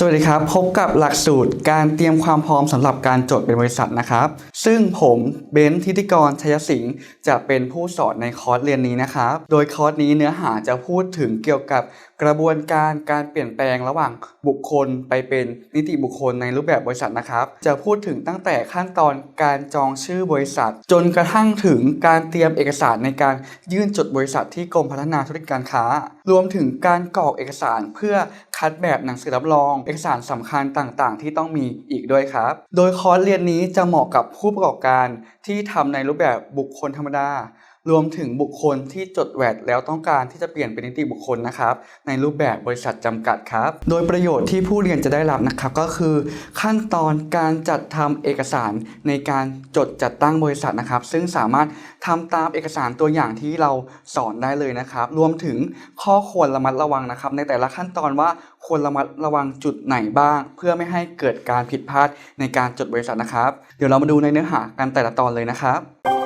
สวัสดีครับ พบกับหลักสูตรการเตรียมความพร้อมสำหรับการจดเป็นบริษัทนะครับซึ่งผมเบนทิติกรชัยสิงห์จะเป็นผู้สอนในคอร์สเรียนนี้นะครับ โดยคอร์สนี้เนื้อหาจะพูดถึงเกี่ยวกับกระบวนการการเปลี่ยนแปลงระหว่างบุคคลไปเป็นนิติบุคคลในรูปแบบบริษัทนะครับ จะพูดถึงตั้งแต่ขั้นตอนการจองชื่อบริษัท จนกระทั่งถึงการเตรียมเอกสารในการยื่นจดบริษัทที่กรมพัฒนาธุรกิจการค้า รวมถึงการกรอกเอกสารเพื่อคัดแบบหนังสือรับรอง เอกสารสำคัญต่างๆ ที่ต้องมีอีกด้วยครับ โดยคอร์สเรียนนี้จะเหมาะกับผูู้้ประกอบการที่ทำในรูปแบบบุคคลธรรมดารวมถึงบุคคลที่จดแวดแล้วต้องการที่จะเปลี่ยนเป็นนิติบุคคลนะครับ ในรูปแบบบริษัทจำกัดครับ โดยประโยชน์ที่ผู้เรียนจะได้รับนะครับก็คือ ขั้นตอนการจัดทำเอกสารในการจดจัดตั้งบริษัทนะครับ ซึ่งสามารถทำตามเอกสารตัวอย่างที่เราสอนได้เลยนะครับ รวมถึงข้อควรระมัดระวังนะครับ ในแต่ละขั้นตอนว่าควรระมัดระวังจุดไหนบ้าง เพื่อไม่ให้เกิดการผิดพลาดในการจดบริษัทนะครับ เดี๋ยวเรามาดูในเนื้อหากันแต่ละตอนเลยนะครับ